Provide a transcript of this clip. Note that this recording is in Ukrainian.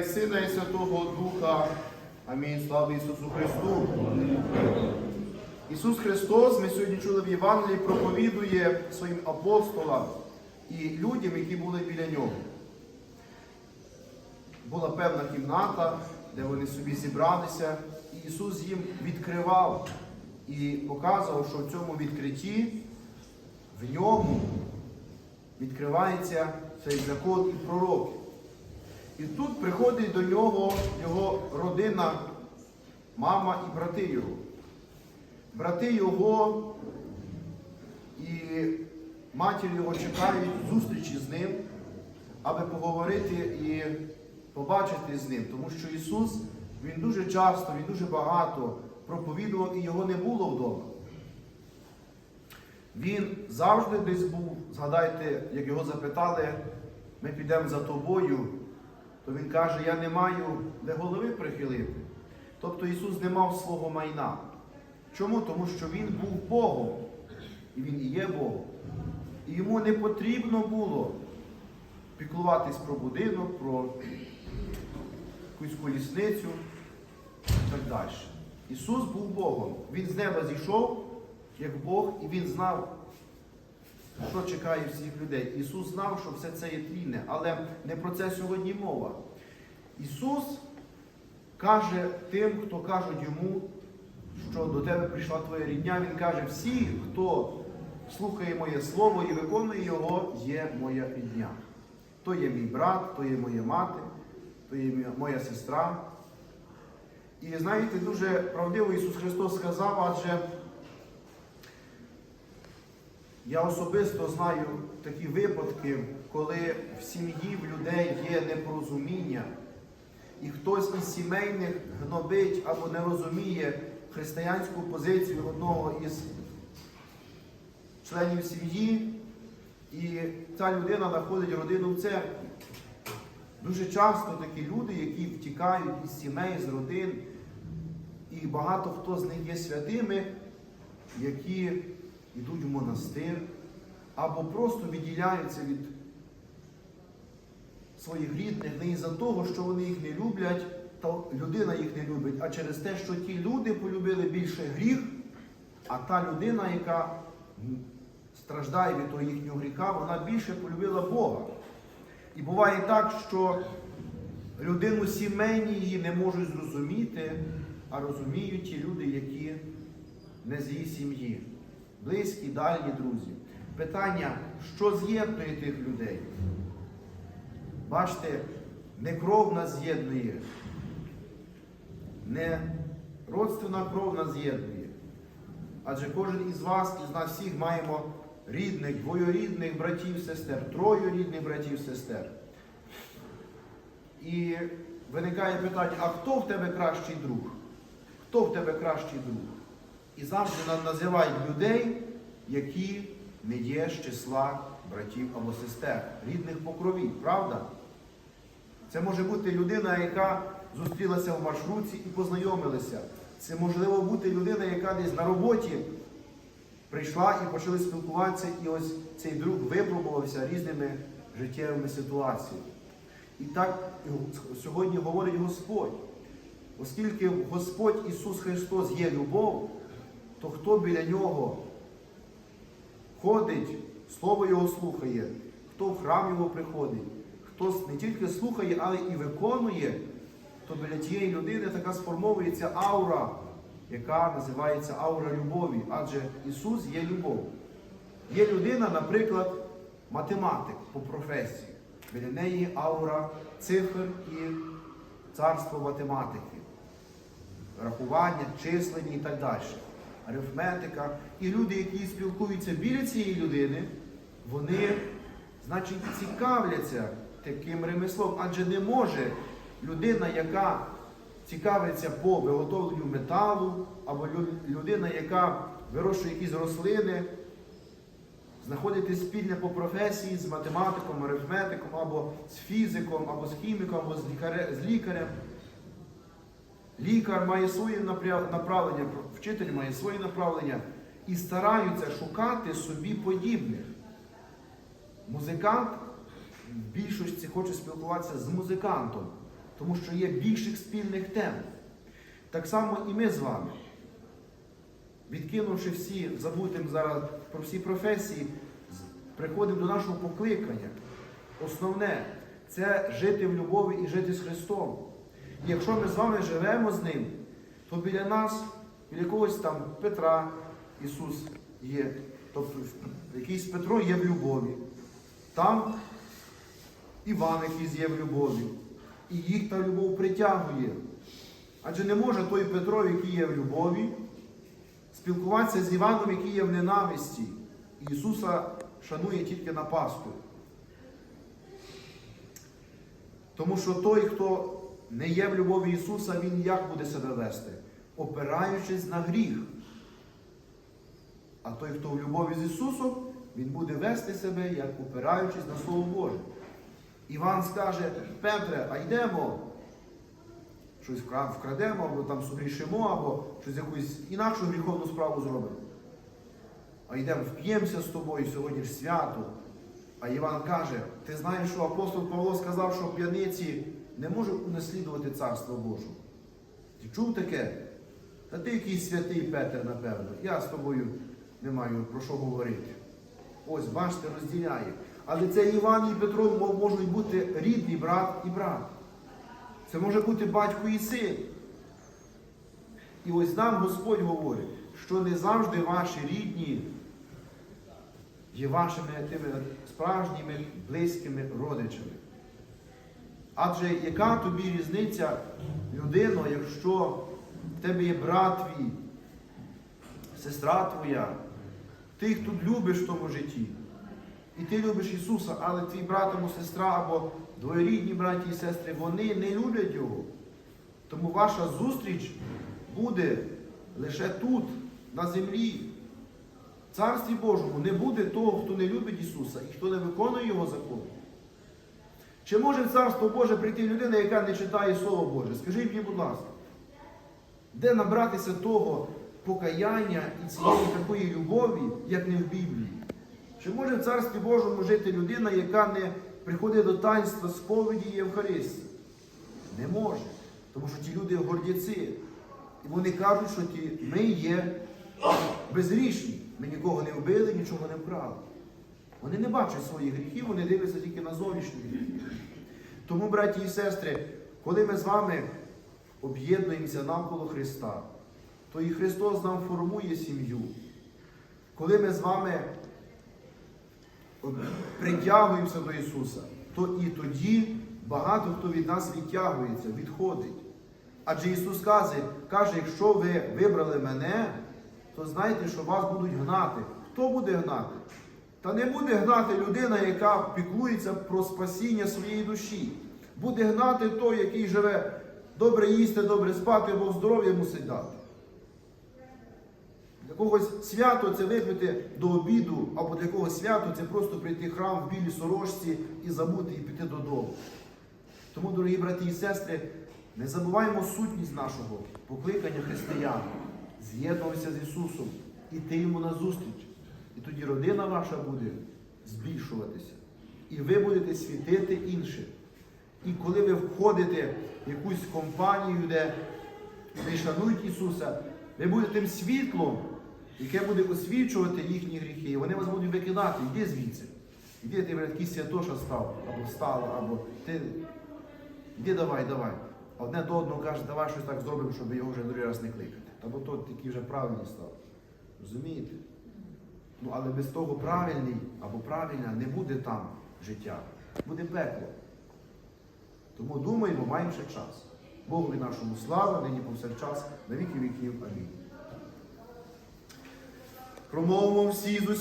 і Сина, і Святого Духа. Амінь. Слава Ісусу Христу. Ісус Христос, ми сьогодні чули в Євангелії, проповідує своїм апостолам і людям, які були біля нього. Була певна кімната, де вони собі зібралися, і Ісус їм відкривав і показував, що в цьому відкритті, в ньому відкривається цей закон і пророки. І тут приходить до нього його родина, мама і брати його. Брати його і матір його чекають зустрічі з ним, аби поговорити і побачити з ним. Тому що Ісус, Він дуже часто, Він дуже багато проповідував і його не було вдома. Він завжди десь був, згадайте, як його запитали, ми підемо за тобою, то він каже, я не маю де голови прихилити. Тобто Ісус не мав свого майна. Чому? Тому що Він був Богом. І Він і є Богом. І йому не потрібно було піклуватись про будинок, про якусь колісницю і так далі. Ісус був Богом. Він з неба зійшов, як Бог, і Він знав, що чекає всіх людей. Ісус знав, що все це є тлінне, але не про це сьогодні мова. Ісус каже тим, хто кажуть йому, що до тебе прийшла твоя рідня, Він каже, всі, хто слухає моє слово і виконує його, є моя рідня. То є мій брат, то є моя мати, то є моя сестра. І знаєте, дуже правдиво Ісус Христос сказав, адже я особисто знаю такі випадки, коли в сім'ї в людей є непорозуміння, і хтось із сімейних гнобить або не розуміє християнську позицію одного із членів сім'ї, і ця людина знаходить родину в церкві. Дуже часто такі люди, які втікають із сімей, з родин, і багато хто з них є святими, які йдуть в монастир або просто відділяються від своїх рідних не із-за того, що вони їх не люблять, та людина їх не любить, а через те, що ті люди полюбили більше гріх, а та людина, яка страждає від того їхнього гріха, вона більше полюбила Бога. І буває так, що людину сімейні її не можуть зрозуміти, а розуміють ті люди, які не з її сім'ї, близькі, дальні друзі. Питання, що з'єднує тих людей? Бачите, не кров нас з'єднує, не родственна кров нас з'єднує. Адже кожен із вас, із нас всіх маємо рідних, двоюрідних братів, сестер, троюрідних братів, сестер. І виникає питання, а хто в тебе кращий друг? Хто в тебе кращий друг? І завжди називають людей, які не є з числа братів або сестер, рідних по крові, правда? Це може бути людина, яка зустрілася в маршрутці і познайомилися. Це можливо бути людина, яка десь на роботі прийшла і почали спілкуватися, і ось цей друг випробувався різними життєвими ситуаціями. І так сьогодні говорить Господь. Оскільки Господь Ісус Христос є любов, то хто біля Нього ходить, Слово Його слухає, хто в храм Його приходить, хто не тільки слухає, але і виконує, то біля тієї людини така сформовується аура, яка називається аура любові. Адже Ісус є любов. Є людина, наприклад, математик по професії. Біля неї аура цифр і царство математики, рахування, числення і так далі, арифметика. І люди, які спілкуються біля цієї людини, вони, значить, цікавляться таким ремеслом, адже не може людина, яка цікавиться по виготовленню металу, або людина, яка вирощує якісь рослини, знаходити спільне по професії з математиком, арифметиком, або з фізиком, або з хіміком, або з, лікаре, з лікарем. Лікар має своє направлення, вчитель має своє направлення і стараються шукати собі подібних. Музикант в більшості хоче спілкуватися з музикантом. тому що є більших спільних тем. Так само і ми з вами. Відкинувши всі, забутим зараз про всі професії, приходимо до нашого покликання. Основне це жити в любові і жити з Христом. Якщо ми з вами живемо з Ним, то біля нас, біля якогось там Петра Ісус є. Тобто якийсь Петро є в любові. Там Іван якийсь є в любові. І їх та любов притягує. Адже не може той Петро, який є в любові, спілкуватися з Іваном, який є в ненависті. Ісуса шанує тільки на Пасху. Тому що той, хто не є в любові Ісуса, Він як буде себе вести? Опираючись на гріх. А той, хто в любові з Ісусом, Він буде вести себе, як опираючись на Слово Боже. Іван скаже, Петре, а йдемо, щось вкрадемо, або там согрішимо, або щось якусь інакшу гріховну справу зробимо. А йдемо, вп'ємося з тобою сьогодні ж свято. А Іван каже, ти знаєш, що апостол Павло сказав, що п'яниці не можуть унаслідувати Царство Боже. Ти чув таке? Та ти якийсь святий Петер, напевно. Я з тобою не маю про що говорити. Ось, бачите, розділяє. Але це Іван і Петро можуть бути рідний брат і брат. Це може бути батько і син. І ось нам Господь говорить, що не завжди ваші рідні є вашими тими справжніми близькими родичами. Адже яка тобі різниця, людино, якщо в тебе є брат твій, сестра твоя, ти тут любиш в тому житті. І ти любиш Ісуса, але твій брат або сестра, або двоєрідні браті і сестри, вони не люблять Його. Тому ваша зустріч буде лише тут, на землі. В Царстві Божому не буде того, хто не любить Ісуса і хто не виконує Його закон. Чи може в Царство Боже прийти людина, яка не читає Слово Боже? Скажіть мені, будь ласка, де набратися того покаяння і цієї такої любові, як не в Біблії? Чи може в Царстві Божому жити людина, яка не приходить до таїнства сповіді і Євхаристії? Не може. Тому що ті люди гордяці. І вони кажуть, що ті, ми є безгрішні. Ми нікого не вбили, нічого не вкрали. Вони не бачать своїх гріхів, вони дивляться тільки на зовнішні гріхи. Тому, браті і сестри, коли ми з вами об'єднуємося навколо Христа, то і Христос нам формує сім'ю. Коли ми з вами притягуємося до Ісуса, то і тоді багато хто від нас відтягується, відходить. Адже Ісус каже, каже, якщо ви вибрали мене, то знайте, що вас будуть гнати. Хто буде гнати? Та не буде гнати людина, яка піклується про спасіння своєї душі. Буде гнати той, який живе добре їсти, добре спати, бо здоров'я мусить дати. Для когось свято це випити до обіду, або для когось свято це просто прийти в храм в білій сорочці і забути і піти додому. Тому, дорогі брати і сестри, не забуваємо сутність нашого покликання християн, з'єднуватися з Ісусом, іти йому на зустріч. І тоді родина ваша буде збільшуватися. І ви будете світити іншим. І коли ви входите в якусь компанію, де не шанують Ісуса, ви будете тим світлом, яке буде освічувати їхні гріхи. І вони вас будуть викидати, йди звідси. Іди, ти блядь, якийсь святоша став, або стала, або ти. Іди давай, давай. Одне до одного каже, давай щось так зробимо, щоб його вже другий раз не кликати. Або той такий вже правильний став. Розумієте? Ну, але без того правильний або правильна не буде там життя. Буде пекло. Тому думаємо, маємо ще час. Богові нашому слава, нині повсякчас, на віки віків. Амінь. Промовимо всі з усіх.